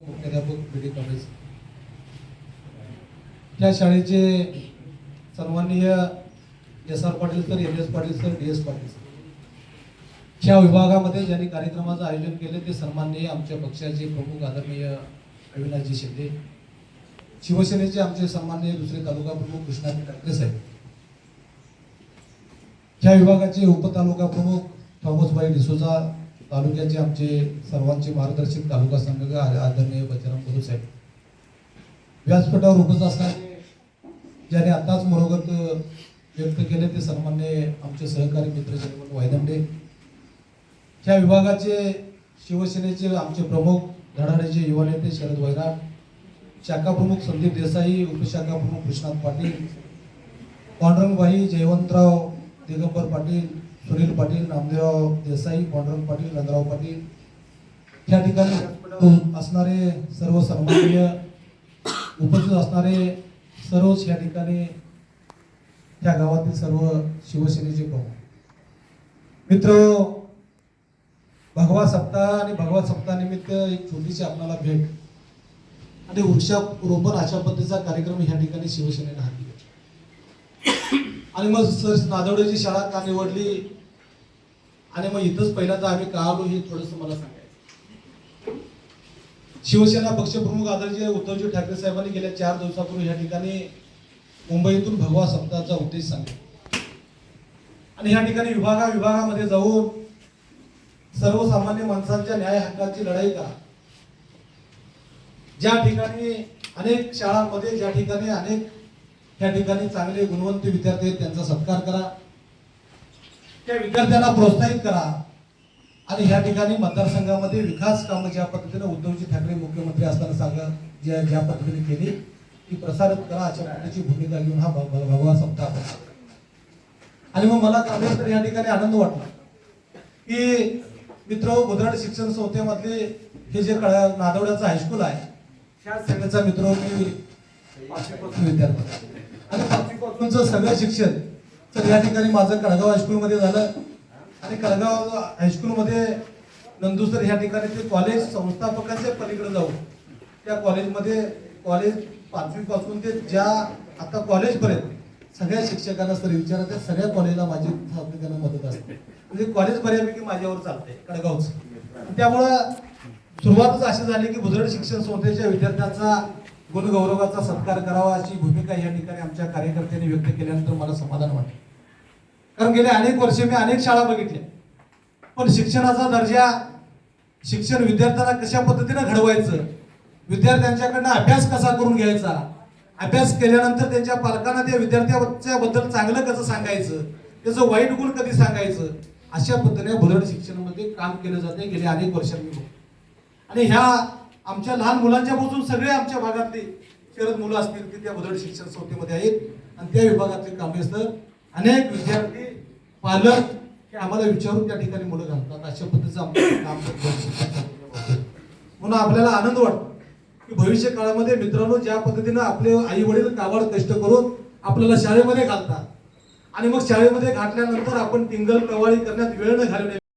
मुख्याध्यापक बी D college त्या शाळेचे सन्माननीय S R Patil sir M S Patil sir D S Patil sir ह्या विभागामध्ये ज्यांनी कार्यक्रमाचं आयोजन केले ते सन्माननीय आमच्या पक्षाचे प्रमुख आदरणीय अविनाशजी शिंदे शिवसेनेचे आमचे सन्माननीय दुसरे तालुका प्रमुख कृष्णाजी ठाकरे साहेब ह्या विभागाचे उपतालुका प्रमुख थॉमसबाई डिसोजा तालुक्याचे आमचे सर्वांचे मार्गदर्शक तालुका संघ आदरणीय बजरंग गुरु साहेब. व्यासपीठावर उपस्थित असणारे ज्याने आताच मनोगत व्यक्त केले ते सन्मान्य आमचे सहकारी मित्र जयवंत वायदंडे. ह्या विभागाचे शिवसेनेचे आमचे प्रमुख धडाडेचे युवा नेते शरद वैराट शाखा प्रमुख संदीप देसाई उपशाखा प्रमुख कृष्णात पाटील पांडुरंगबाई जयवंतराव दिगंबर पाटील सुनील पाटील नामदेवराव देसाई पांडुरंग पाटील नंदराव पाटील. या ठिकाणी असणारे सर्व सन्माननीय उपस्थित असणारे सर्वच या ठिकाणी त्या गावातील सर्व शिवसेनेचे प्रमुख. मित्र भगवा सप्ताह आणि भगवा सप्ताहानिमित्त एक छोटीशी आपल्याला भेट. आणि वृक्षारोपण अशा पद्धतीचा कार्यक्रम या ठिकाणी शिवसेनेने हाती आणि मग सर नादवडेची शाळा का निवडली? आणि मग इथंच पहिल्यांदा आम्ही का आलो हे थोडस मला सांगायचं. शिवसेना पक्षप्रमुख आदरणीय उद्धवजी ठाकरे साहेबांनी गेल्या चार दिवसापूर्वी या ठिकाणी मुंबईतून भगवा सप्ताहाचा उद्देश सांगितला. आणि या ठिकाणी विभागा विभागामध्ये जाऊन सर्वसामान्य माणसांच्या न्याय हक्काची लढाई करा. ज्या ठिकाणी अनेक शाळांमध्ये ज्या ठिकाणी अनेक त्या ठिकाणी चांगले गुणवंत विद्यार्थी आहेत त्यांचा सत्कार करा. त्या विद्यार्थ्यांना प्रोत्साहित करा. आणि ह्या ठिकाणी मतदारसंघामध्ये विकास कामं ज्या पद्धतीने उद्धवजी ठाकरे मुख्यमंत्री असताना सांगा ज्या ज्या पद्धतीने केली ती प्रसारित करा. अशा पद्धतीची भूमिका घेऊन हा भगवा संपता आणि मग मला काँग्रेस तर या ठिकाणी आनंद वाटला. की मित्र बुधराड शिक्षण संस्थेमधले हे जे कळ नादवड्याचं हायस्कूल आहे त्या सेवेचा मित्र मी विद्यार्थी. आणि पाचवीपासूनचं सगळं शिक्षण. तर या ठिकाणी माझं कळगाव हायस्कूलमध्ये झालं. आणि कळगाव हायस्कूलमध्ये नंदुसर ह्या ठिकाणी ते कॉलेज संस्थापकाच्या पलीकडे जाऊन त्या कॉलेजमध्ये कॉलेज पाचवीपासून ते ज्या आता कॉलेजपर्यंत सगळ्या शिक्षकांना सर विचारा आहे सगळ्या कॉलेजला माझी त्यांना मदत असते. म्हणजे कॉलेज बऱ्यापैकी माझ्यावर चालते कडगावचं त्यामुळं सुरुवातच अशी झाली की भुजरड शिक्षण संस्थेच्या विद्यार्थ्यांचा गुणगौरवाचा सत्कार करावा अशी भूमिका या ठिकाणी आमच्या कार्यकर्त्यांनी व्यक्त केल्यानंतर मला समाधान वाटलं. कारण गेले अनेक वर्षे मी अनेक शाळा बघितल्या. पण शिक्षणाचा दर्जा शिक्षण विद्यार्थ्यांना कशा पद्धतीनं घडवायचं विद्यार्थ्यांच्याकडनं अभ्यास कसा करून घ्यायचा अभ्यास केल्यानंतर त्यांच्या पालकांना त्या विद्यार्थ्याच्या बद्दल चांगलं कसं सांगायचं त्याचं वाईट गुण कधी सांगायचं अशा पद्धतीने भरड शिक्षणामध्ये काम केलं जाते. गेले अनेक वर्षांनी आणि ह्या आमच्या लहान मुलांच्या पासून सगळे आमच्या भागातले शरद मुलं असतील की त्या बदल शिक्षण संस्थेमध्ये आहेत. आणि त्या विभागातले कामेसर अनेक विद्यार्थी पालक हे आम्हाला विचारून त्या ठिकाणी मुलं घालतात. अशा पद्धतीचं आमचं काम म्हणून आपल्याला आनंद वाटतो की भविष्य काळामध्ये मित्रांनो ज्या पद्धतीनं आपले आई वडील काबाड कष्ट करून आपल्याला शाळेमध्ये घालतात. आणि मग शाळेमध्ये घातल्यानंतर आपण टिंगल कवाळी करण्यात वेळ न घालवणे